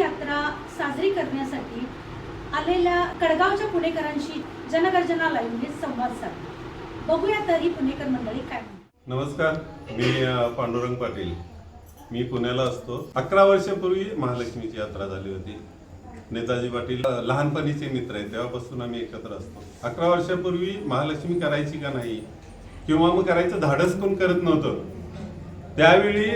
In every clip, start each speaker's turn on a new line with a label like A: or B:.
A: यात्रा साजरी करण्यासाठी आलेल्या कडगावच्या पुणेकरांशी जनगर्जना लाईव्हने संवाद साधला. बघूया तरी पुणेकर मंडळी काय
B: नमस्कार मी पांडुरंग पाटील. मी पुण्याला असतो. अकरा वर्षापूर्वी महालक्ष्मीची यात्रा झाली होती. नेताजी पाटील लहानपणीचे मित्र आहेत तेव्हापासून आम्ही एकत्र असतो. अकरा वर्षापूर्वी महालक्ष्मी करायची का नाही किंवा मग करायचं धाडस कोण करत नव्हतं त्यावेळी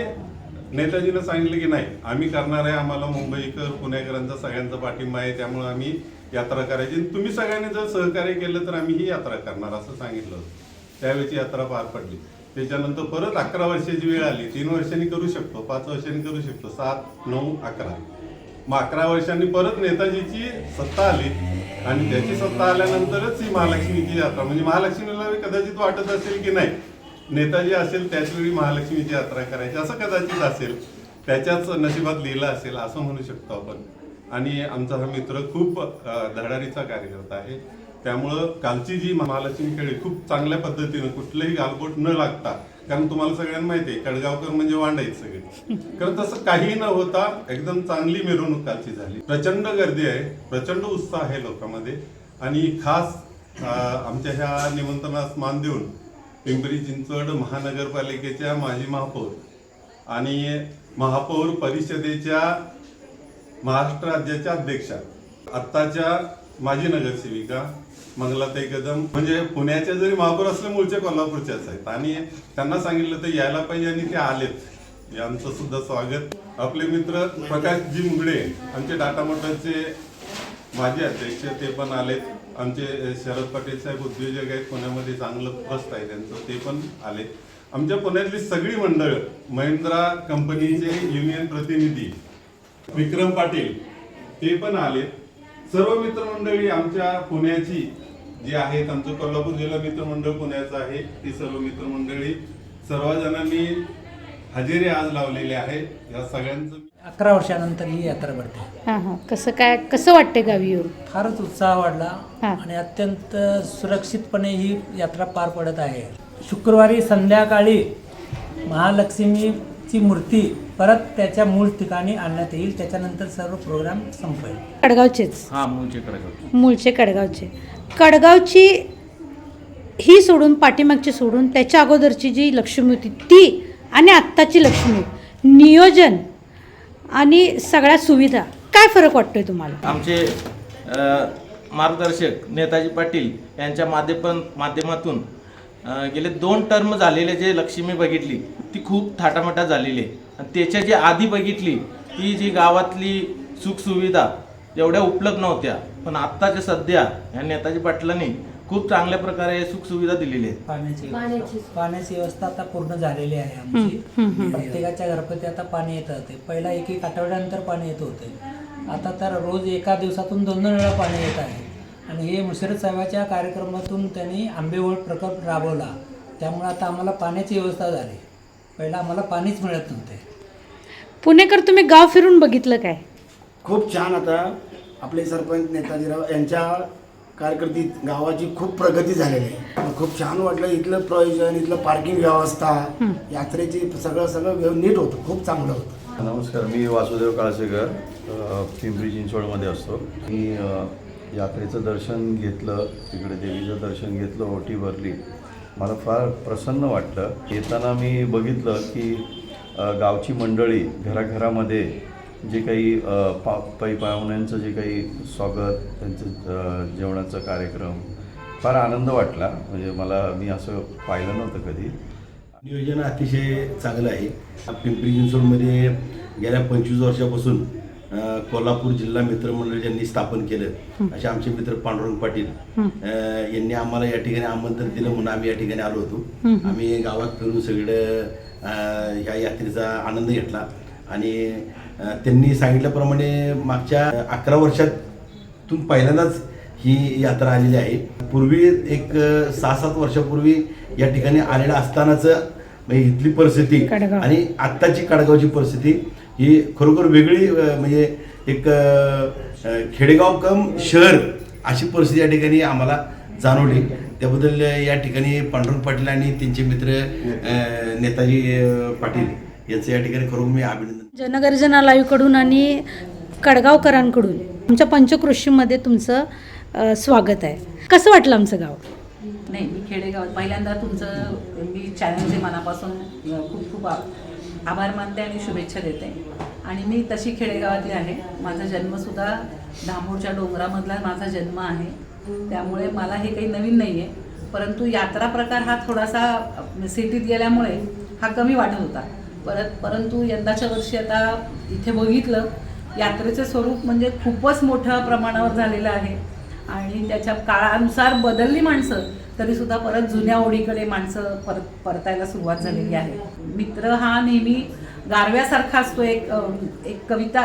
B: नेताजीनं सांगितलं की नाही आम्ही करणार आहे आम्हाला मुंबईकर पुणेकरांचा सगळ्यांचा पाठिंबा आहे त्यामुळे आम्ही यात्रा करायची. आणि तुम्ही सगळ्यांनी जर सहकार्य केलं तर आम्ही ही यात्रा करणार असं सांगितलं होतं. त्यावेळेची यात्रा पार पडली. त्याच्यानंतर परत अकरा वर्षाची वेळ आली. तीन वर्षांनी करू शकतो पाच वर्षांनी करू शकतो. सात नऊ अकरा. मग अकरा वर्षांनी परत नेताजीची सत्ता आली. आणि त्याची सत्ता आल्यानंतरच ही महालक्ष्मीची यात्रा म्हणजे महालक्ष्मीला कदाचित वाटत असेल की नाही नेताजी असेल त्याच वेळी महालक्ष्मीची यात्रा करायची असं कदाचित असेल. त्याच्याच नशिबात लिहिलं असेल असं म्हणू शकतो आपण. आणि आमचा हा मित्र खूप अं, धडाडीचा कार्यकर्ता आहे. त्यामुळं कालची जी महालक्ष्मी खेळी खूप चांगल्या पद्धतीनं कुठलंही गालबोट न लागता कारण तुम्हाला सगळ्यांना माहिती आहे कडगावकर म्हणजे वांडायत सगळे. कारण तसं काही न होता एकदम चांगली मिरवणूक कालची झाली. प्रचंड गर्दी आहे प्रचंड उत्साह आहे लोकांमध्ये. आणि खास आमच्या ह्या निमंत्रणास मान देऊन पिंपरी चिंचवड महानगरपालिकेच्या माजी महापौर आणि महापौर परिषदेच्या महाराष्ट्र राज्याच्या अध्यक्षा. आत्ताच्या माजी नगरसेविका मंगलाताई कदम म्हणजे पुण्याच्या जरी महापौर असले मूळच्या कोल्हापूरच्याच आहेत आणि त्यांना सांगितलं तर यायला पाहिजे आणि ते आलेत. यांचं सुद्धा स्वागत. आपले मित्र प्रकाशजी मुगडे आमचे टाटा मोटरचे माझे अध्यक्ष ते पण आलेत. आमचे शरद पाटील साहेब उद्योजक आहेत पुण्यामध्ये चांगलं ट्रस्ट आहे त्यांचं ते पण आले आमच्या पुण्यातली सगळी मंडळ महिंद्रा कंपनीचे युनियन प्रतिनिधी विक्रम पाटील ते पण आले सर्व मित्रमंडळी आमच्या पुण्याची जी आहेत आमचं कोल्हापूर जिल्हा मित्रमंडळ पुण्याचं आहे ती सर्व मित्रमंडळी. सर्वजणांनी हजेरी आज लावलेली आहे. या सगळ्यांचं
C: अकरा वर्षानंतर ही यात्रा भरते.
A: हां हां. कसं काय कसं वाटते गावी येऊन?
C: फारच उत्साह वाढला
A: हा.
C: आणि अत्यंत सुरक्षितपणे ही यात्रा पार पडत आहे. शुक्रवारी संध्याकाळी महालक्ष्मीची मूर्ती परत त्याच्या मूळ ठिकाणी आणण्यात येईल. त्याच्यानंतर सर्व प्रोग्राम संपेल.
A: कडगावचेच?
D: हा मूळचे कडगाव
A: मूळचे कडगावचे. कडगावची ही सोडून पाठीमागची सोडून त्याच्या अगोदरची जी लक्ष्मी होती ती आणि आत्ताची लक्ष्मी नियोजन आणि सगळ्या सुविधा. काय फरक वाटतोय तुम्हाला?
D: आमचे अ, मार्गदर्शक नेताजी पाटील यांच्या माध्यम माध्यमातून अ, गेले दोन टर्म झालेले जे लक्ष्मी बघितली ती खूप थाटामाटात झालेली आहे. आणि त्याच्या जी आधी बघितली ती जी गावातली सुखसुविधा एवढ्या उपलब्ध नव्हत्या. पण आत्ताच्या सध्या या नेताजी पाटलांनी खूप चांगल्या प्रकारे सुखसुविधा दिलेली आहेत.
C: पाण्याची व्यवस्था. पाण्याची व्यवस्था आता पूर्ण झालेली आहे आमची. प्रत्येकाच्या घरपती आता पाणी येत होते पहिला एक एक आठवड्यानंतर पाणी येत होते. आता तर रोज एका दिवसातून दोन दोन वेळा पाणी येत आहे. आणि हे मुशरत साहेबाच्या कार्यक्रमातून त्यांनी आंबेओळ प्रकल्प राबवला. त्यामुळे आता आम्हाला पाण्याची व्यवस्था झाली. पहिला आम्हाला पाणीच मिळत नव्हते.
A: पुणेकर तुम्ही गाव फिरून बघितलं काय?
E: खूप छान आता आपले सरपंच नेताजीराव यांच्या कारकिर्दीत गावाची खूप प्रगती झालेली आहे. खूप छान वाटलं इथलं प्रयोजन इथलं पार्किंग व्यवस्था यात्रेची सगळं सगळं व्यव- नीट होतं खूप चांगलं होतं.
F: नमस्कार मी वासुदेव काळसेकर पिंपरी चिंचवडमध्ये असतो. मी यात्रेचं दर्शन घेतलं तिकडे देवीचं दर्शन घेतलं ओटी भरली. मला फार प्रसन्न वाटलं. येताना मी बघितलं की गावची मंडळी घराघरामध्ये जे काही पा पै पाहुण्यांचं जे काही स्वागत त्यांचं जेवणाचा कार्यक्रम फार आनंद वाटला. म्हणजे मला मी असं पाहिलं नव्हतं कधी.
G: नियोजन अतिशय चांगलं आहे. पिंपरी चिंचवडमध्ये गेल्या पंचवीस वर्षापासून
F: कोल्हापूर जिल्हा मित्रमंडळ ज्यांनी स्थापन केलं असे आमचे मित्र पांडुरंग पाटील यांनी आम्हाला या ठिकाणी आमंत्रण दिलं म्हणून आम्ही या ठिकाणी आलो होतो. आम्ही गावात फिरून सगळं ह्या यात्रेचा आनंद घेतला. आणि त्यांनी सांगितल्याप्रमाणे मागच्या अकरा वर्षातून पहिल्यांदाच ही यात्रा आलेली आहे पूर्वी एक सहा सात वर्षापूर्वी या ठिकाणी आलेलं असतानाच म्हणजे इथली परिस्थिती. आणि आत्ताची कडगावची परिस्थिती ही खरोखर वेगळी म्हणजे एक खेडेगाव कम शहर अशी परिस्थिती या ठिकाणी आम्हाला जाणवली त्याबद्दल या ठिकाणी पांडुरंग पाटील आणि त्यांचे मित्र नेताजी पाटील यांचं या ठिकाणी खरोखर मी अभिनंदन
A: जनगर्जना लाईव्हकडून आणि कडगावकरांकडून आमच्या पंचकृषीमध्ये तुमचं अ, स्वागत आहे. कसं वाटलं आमचं गाव?
G: नाही मी खेडेगावात पहिल्यांदा तुमचं मी चॅनलचे मनापासून खूप खूप आ- आभार मानते आणि शुभेच्छा देते. आणि मी तशी खेडेगावातली आहे. माझा जन्मसुद्धा धामोरच्या डोंगरामधला माझा जन्म आहे. त्यामुळे मला हे काही नवीन नाही आहे परंतु यात्रा प्रकार हा थोडासा सिटीत गेल्यामुळे हा कमी वाटत होता. परत परंतु यंदाच्या वर्षी आता इथे बघितलं यात्रेचं स्वरूप म्हणजे खूपच मोठ्या प्रमाणावर झालेलं आहे. आणि त्याच्या काळानुसार बदलली माणसं तरीसुद्धा परत जुन्या ओढीकडे माणसं परत परतायला सुरुवात झालेली आहे. मित्र हा नेहमी गारव्यासारखा असतो एक एक कविता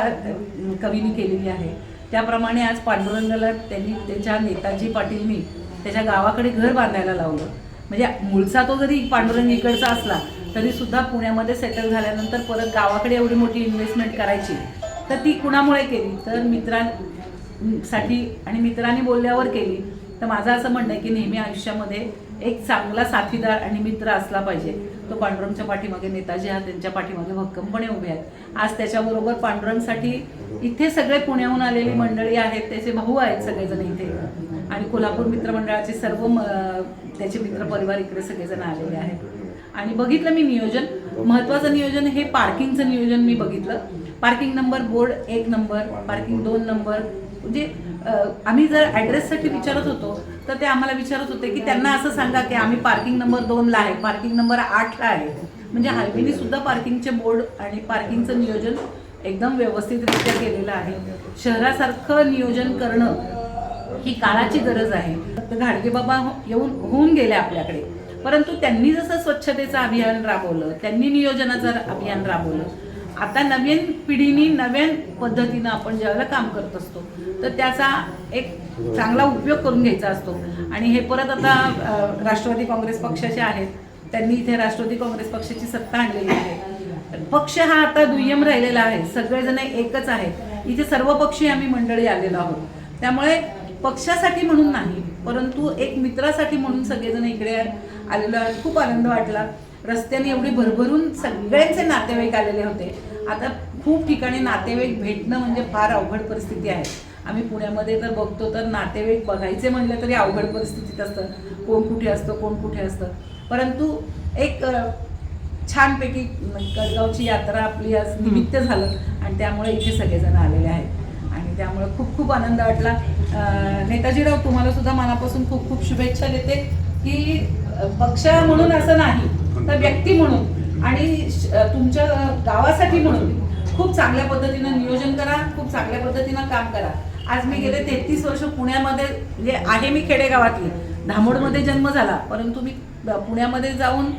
G: कवीने केलेली आहे. त्याप्रमाणे आज पांडुरंगाला त्यांनी त्याच्या नेताजी पाटीलनी त्याच्या गावाकडे घर बांधायला लावलं. म्हणजे मूळचा तो जरी पांडुरंग इकडचा असला तरी सुद्धा पुण्यामध्ये सेटल झाल्यानंतर परत गावाकडे एवढी मोठी इन्व्हेस्टमेंट करायची. तर ती कुणामुळे केली? तर मित्रांसाठी आणि मित्रांनी बोलल्यावर केली. तर माझं असं म्हणणं आहे की नेहमी आयुष्यामध्ये एक चांगला साथीदार आणि मित्र असला पाहिजे. तो पांडुरंगच्या पाठीमागे नेताजी हा त्यांच्या पाठीमागे भक्कमपणे उभे आहेत. आज त्याच्याबरोबर पांडुरंगसाठी इथे सगळे पुण्याहून आलेली मंडळी आहेत त्याचे भाऊ आहेत सगळेजण इथे. आणि कोल्हापूर मित्रमंडळाचे सर्व म- त्याचे मित्र परिवार इकडे सगळेजण आलेले आहेत. आणि बघितलं मी नियोजन. महत्त्वाचं नियोजन हे पार्किंगचं नियोजन मी बघितलं. पार्किंग नंबर बोर्ड एक नंबर पार्किंग दोन नंबर म्हणजे आम्ही जर ॲड्रेससाठी विचारत होतो तर ते आम्हाला विचारत होते की त्यांना असं सांगा की आम्ही पार्किंग नंबर दोनला आहे. पार्किंग नंबर आठला आहे. म्हणजे हायवेने सुद्धा पार्किंगचे बोर्ड आणि पार्किंगचं नियोजन एकदम व्यवस्थितरित्या केलेलं आहे. शहरासारखं नियोजन करणं ही काळाची गरज आहे. तर गाडगेबाबा हो- येऊन होऊन गेले आपल्याकडे. परंतु त्यांनी जसं स्वच्छतेचं अभियान राबवलं त्यांनी नियोजनाचं अभियान राबवलं आता नवीन पिढीने नव्या पद्धतीनं आपण ज्यावेळेला काम करत असतो तर त्याचा एक चांगला उपयोग करून घ्यायचा असतो. आणि हे परत आता राष्ट्रवादी काँग्रेस पक्षाचे आहेत त्यांनी इथे राष्ट्रवादी काँग्रेस पक्षाची सत्ता आणलेली आहे. पक्ष हा आता दुय्यम राहिलेला आहे सगळेजण एकच आहेत. इथे सर्व पक्षी आम्ही मंडळी आलेलो आहोत. त्यामुळे पक्षासाठी म्हणून नाही परंतु एक मित्रासाठी म्हणून सगळेजण इकडे आलेलो आहे. खूप आनंद वाटला. रस्त्याने एवढी भरभरून सगळ्यांचे नातेवाईक आलेले होते. आता खूप ठिकाणी नातेवाईक भेटणं म्हणजे फार अवघड परिस्थिती आहे. आम्ही पुण्यामध्ये तर बघतो तर नातेवाईक बघायचे म्हणलं तरी अवघड परिस्थितीत असतं. कोण कुठे असतं कोण कुठे असतं. परंतु एक छानपैकी कडगावची यात्रा आपली आज निमित्त झालं आणि त्यामुळे इथे सगळेजण आलेले आहेत. आणि त्यामुळे खूप खूप आनंद वाटला. नेताजीराव तुम्हाला सुद्धा मनापासून खूप खूप शुभेच्छा देते की पक्ष म्हणून असं नाही तर व्यक्ती म्हणून आणि श- तुमच्या गावासाठी म्हणून खूप चांगल्या पद्धतीनं नियोजन करा खूप चांगल्या पद्धतीनं काम करा. आज मी गेले तेहतीस वर्ष पुण्यामध्ये जे आहे मी खेडेगावातली. धामोडमध्ये जन्म झाला परंतु मी पुण्यामध्ये जाऊन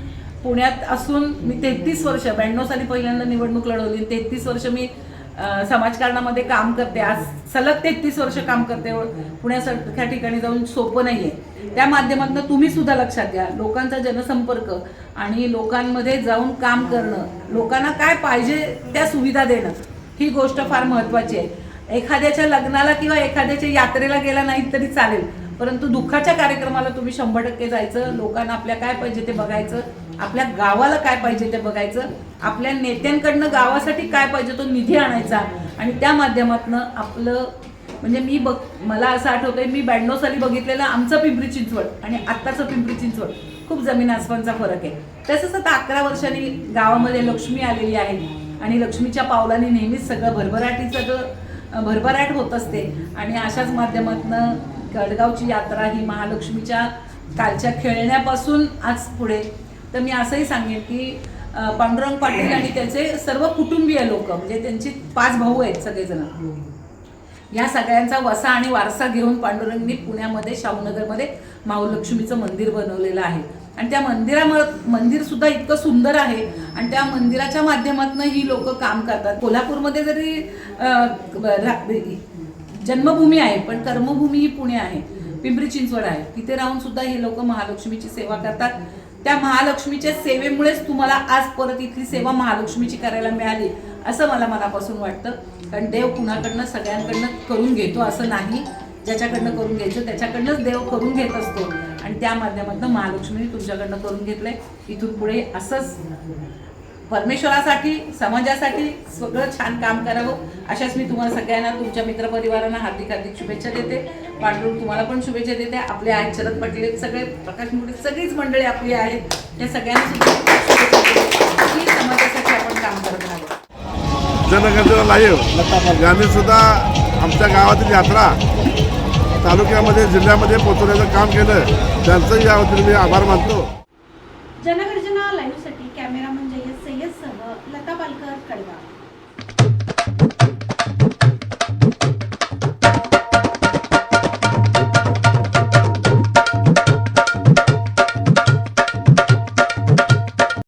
G: पुण्यात असून मी तेहतीस वर्ष ब्याण्णव साली पहिल्यांदा निवडणूक लढवली. तेहतीस वर्ष मी समाजकारणामध्ये काम करते. आज सलग तेहतीस वर्ष काम करते. पुण्यासारख्या ठिकाणी जाऊन सोपं नाही आहे त्या माध्यमातून तुम्ही सुद्धा लक्षात घ्या. लोकांचा जनसंपर्क आणि लोकांमध्ये जाऊन काम करणं. लोकांना काय पाहिजे त्या सुविधा देणं. ही गोष्ट फार महत्त्वाची आहे. एखाद्याच्या लग्नाला किंवा एखाद्याच्या यात्रेला गेला नाही तरी चालेल. परंतु दुःखाच्या कार्यक्रमाला तुम्ही शंभर टक्के जायचं लोकांना आपल्या काय पाहिजे ते बघायचं आपल्या गावाला काय पाहिजे ते बघायचं आपल्या नेत्यांकडनं गावासाठी काय पाहिजे तो निधी आणायचा आणि त्या माध्यमातनं आपलं म्हणजे मी बघ मला असं आठवतंय मी ब्याण्णव साली बघितलेलं आमचं पिंपरी चिंचवड आणि आत्ताचं पिंपरी चिंचवड. खूप जमीन आसमानचा फरक आहे. तसंच आता अकरा वर्षांनी गावामध्ये लक्ष्मी आलेली आहे आणि लक्ष्मीच्या पावलाने नेहमीच सगळं भरभराटी सगळं भरभराट होत असते आणि अशाच माध्यमातनं गडगावची यात्रा ही महालक्ष्मीच्या कालच्या खेळण्यापासून आज पुढे. तर मी असंही सांगेन की पांडुरंग पाटील आणि त्याचे सर्व कुटुंबीय लोक म्हणजे त्यांचे पाच भाऊ आहेत सगळेजण. या सगळ्यांचा वसा आणि वारसा घेऊन पांडुरंगनी पुण्यामध्ये शाहूनगरमध्ये माऊलक्ष्मीचं मंदिर बनवलेलं आहे. आणि त्या मंदिराम मंदिर सुद्धा इतकं सुंदर आहे आणि त्या मंदिराच्या माध्यमातून ही लोक काम करतात. कोल्हापूरमध्ये जरी जन्मभूमी आहे पण कर्मभूमी ही पुणे आहे. पिंपरी चिंचवड आहे. तिथे राहून सुद्धा हे लोक महालक्ष्मीची सेवा करतात. त्या महालक्ष्मीच्या सेवेमुळेच तुम्हाला आज परत इथली सेवा महालक्ष्मीची करायला मिळाली असं मला मनापासून वाटतं. कारण देव कुणाकडनं सगळ्यांकडनं करून घेतो असं नाही. ज्याच्याकडनं करून घ्यायचं त्याच्याकडनंच देव करून घेत असतो. आणि त्या माध्यमातून महालक्ष्मीने तुमच्याकडनं करून घेतलंय. इथून पुढे असंच परमेश्वरासाठी समाजासाठी सगळं छान काम करावं अशाच मी तुम्हाला सगळ्यांना तुमच्या मित्रपरिवारांना हार्दिक हार्दिक शुभेच्छा देते. पांडुरंग तुम्हाला पण शुभेच्छा देते. आपले आहेत शरद पाटील सगळे प्रकाश मुंडे सगळीच मंडळी आपली आहेत. त्या सगळ्यांना सुद्धा शुभेच्छा समाजासाठी आपण काम करत राहावं.
H: जनगणना लाईव्ह यांनी सुद्धा आमच्या गावातील यात्रा तालुक्यामध्ये जिल्ह्यामध्ये पोहोचवण्याचं काम केलं. त्यांचंही या वतीने मी आभार मानतो.
I: जनगर्जना लाईव्हसाठी कॅमेरामन पालकर कडवा